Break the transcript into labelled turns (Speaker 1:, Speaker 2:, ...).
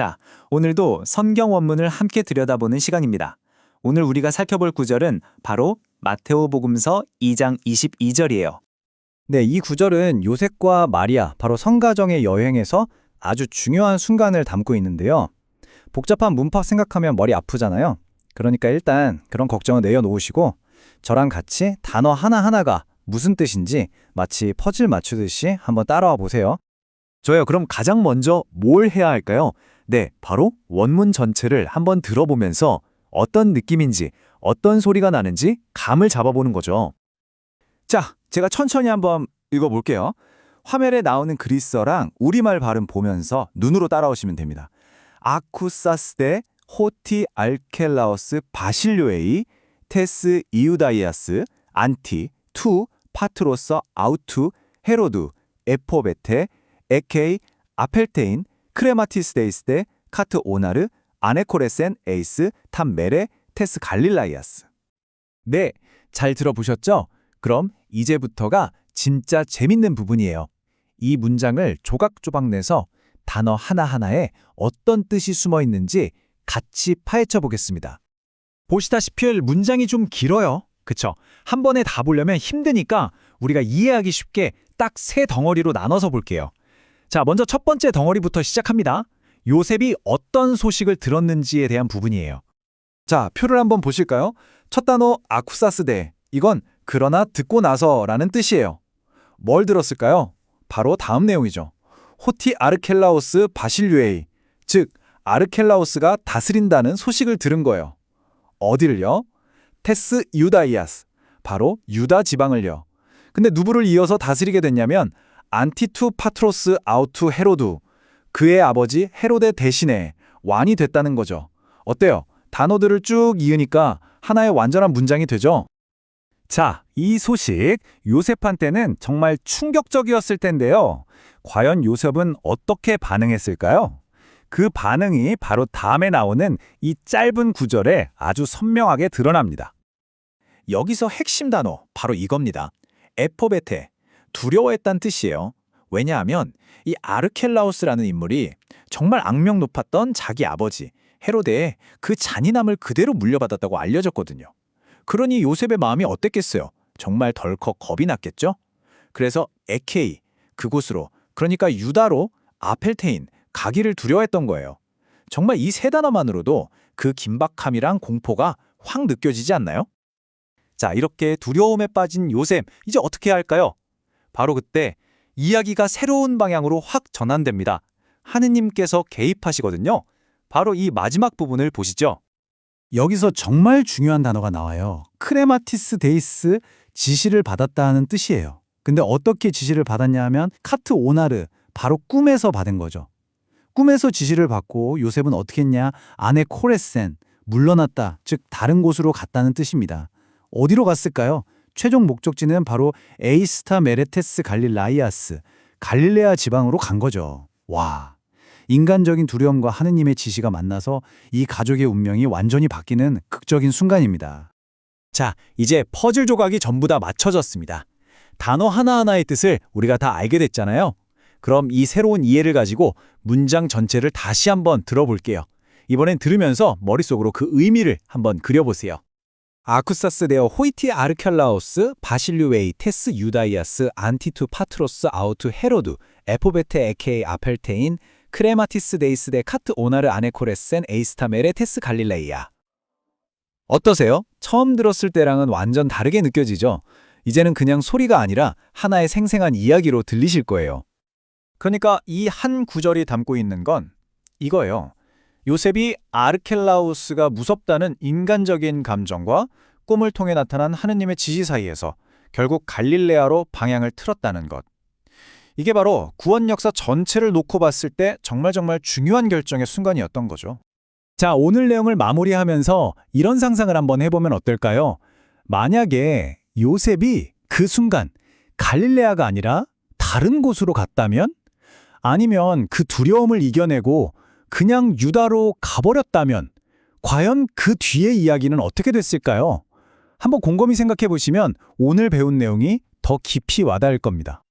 Speaker 1: 자, 오늘도 성경 원문을 함께 들여다보는 시간입니다. 오늘 우리가 살펴볼 구절은 바로 마테오복음서 2장 22절이에요.
Speaker 2: 네, 이 구절은 요셉과 마리아, 바로 성가정의 여행에서 아주 중요한 순간을 담고 있는데요. 복잡한 문법 생각하면 머리 아프잖아요. 그러니까 일단 그런 걱정은 내려놓으시고 저랑 같이 단어 하나하나가 무슨 뜻인지 마치 퍼즐 맞추듯이 한번 따라와 보세요.
Speaker 3: 저요, 그럼 가장 먼저 뭘 해야 할까요? 네, 바로 원문 전체를 한번 들어보면서 어떤 느낌인지, 어떤 소리가 나는지 감을 잡아보는 거죠. 자, 제가 천천히 한번 읽어볼게요. 화면에 나오는 그리스어랑 우리말 발음 보면서 눈으로 따라오시면 됩니다. 아쿠사스데 호티 알켈라오스 바실료에이 테스 이우다이아스 안티 투 파트로서 아우투 헤로두 에포베테 에케이 아펠테인 크레마티스 데이스데 카트 오나르 아네코레센 에이스 탐메레 테스 갈릴라이아스 네, 잘 들어보셨죠? 그럼 이제부터가 진짜 재밌는 부분이에요. 이 문장을 조각조각 내서 단어 하나하나에 어떤 뜻이 숨어 있는지 같이 파헤쳐 보겠습니다.
Speaker 4: 보시다시피 문장이 좀 길어요. 그쵸? 한 번에 다 보려면 힘드니까 우리가 이해하기 쉽게 딱 세 덩어리로 나눠서 볼게요. 자, 먼저 첫 번째 덩어리부터 시작합니다. 요셉이 어떤 소식을 들었는지에 대한 부분이에요.
Speaker 3: 자, 표를 한번 보실까요? 첫 단어 아쿠사스데. 이건 그러나 듣고 나서라는 뜻이에요. 뭘 들었을까요? 바로 다음 내용이죠. 호티 아르켈라오스 바실류에이. 즉, 아르켈라오스가 다스린다는 소식을 들은 거예요. 어디를요? 테스 유다이아스. 바로 유다 지방을요. 근데 누구를 이어서 다스리게 됐냐면 안티투 파트로스 아우투 헤로두. 그의 아버지 헤로데 대신에 왕이 됐다는 거죠. 어때요? 단어들을 쭉 이으니까 하나의 완전한 문장이 되죠?
Speaker 4: 자, 이 소식 요셉한테는 정말 충격적이었을 텐데요. 과연 요셉은 어떻게 반응했을까요? 그 반응이 바로 다음에 나오는 이 짧은 구절에 아주 선명하게 드러납니다.
Speaker 3: 여기서 핵심 단어 바로 이겁니다. 에포베테, 두려워했다는 뜻이에요. 왜냐하면 이 아르켈라우스라는 인물이 정말 악명 높았던 자기 아버지 헤로데의 그 잔인함을 그대로 물려받았다고 알려졌거든요. 그러니 요셉의 마음이 어땠겠어요? 정말 덜컥 겁이 났겠죠? 그래서 에케이, 그곳으로, 그러니까 유다로 아펠테인, 가기를 두려워했던 거예요. 정말 이 세 단어만으로도 그 긴박함이랑 공포가 확 느껴지지 않나요? 자, 이렇게 두려움에 빠진 요셉, 이제 어떻게 할까요? 바로 그때 이야기가 새로운 방향으로 확 전환됩니다. 하느님께서 개입하시거든요. 바로 이 마지막 부분을 보시죠.
Speaker 2: 여기서 정말 중요한 단어가 나와요. 크레마티스 데이스 지시를 받았다는 뜻이에요. 근데 어떻게 지시를 받았냐 하면 카트 오나르 바로 꿈에서 받은 거죠. 꿈에서 지시를 받고 요셉은 어떻게 했냐? 아내 코레센 물러났다. 즉 다른 곳으로 갔다는 뜻입니다. 어디로 갔을까요? 최종 목적지는 바로 에이스타 메레테스 갈릴라이아스 갈릴레아 지방으로 간 거죠. 와. 인간적인 두려움과 하느님의 지시가 만나서 이 가족의 운명이 완전히 바뀌는 극적인 순간입니다.
Speaker 4: 자, 이제 퍼즐 조각이 전부 다 맞춰졌습니다. 단어 하나하나의 뜻을 우리가 다 알게 됐잖아요. 그럼 이 새로운 이해를 가지고 문장 전체를 다시 한번 들어볼게요. 이번엔 들으면서 머릿속으로 그 의미를 한번 그려보세요.
Speaker 2: 아쿠사스 데어 호이티 아르켈라오스 바실류웨이 테스 유다이아스 안티투 파트로스 아우투 헤로두 에포베테 에케이 아펠테인 크레마티스 데이스 데 카트 오나르 아네코레센 에이스타메레 테스 갈릴레이아 어떠세요? 처음 들었을 때랑은 완전 다르게 느껴지죠? 이제는 그냥 소리가 아니라 하나의 생생한 이야기로 들리실 거예요.
Speaker 4: 그러니까 이 한 구절이 담고 있는 건 이거예요. 요셉이 아르켈라우스가 무섭다는 인간적인 감정과 꿈을 통해 나타난 하느님의 지시 사이에서 결국 갈릴레아로 방향을 틀었다는 것. 이게 바로 구원 역사 전체를 놓고 봤을 때 정말 정말 중요한 결정의 순간이었던 거죠. 자, 오늘 내용을 마무리하면서 이런 상상을 한번 해보면 어떨까요? 만약에 요셉이 그 순간 갈릴레아가 아니라 다른 곳으로 갔다면? 아니면 그 두려움을 이겨내고 그냥 유다로 가버렸다면 과연 그 뒤의 이야기는 어떻게 됐을까요? 한번 곰곰이 생각해 보시면 오늘 배운 내용이 더 깊이 와닿을 겁니다.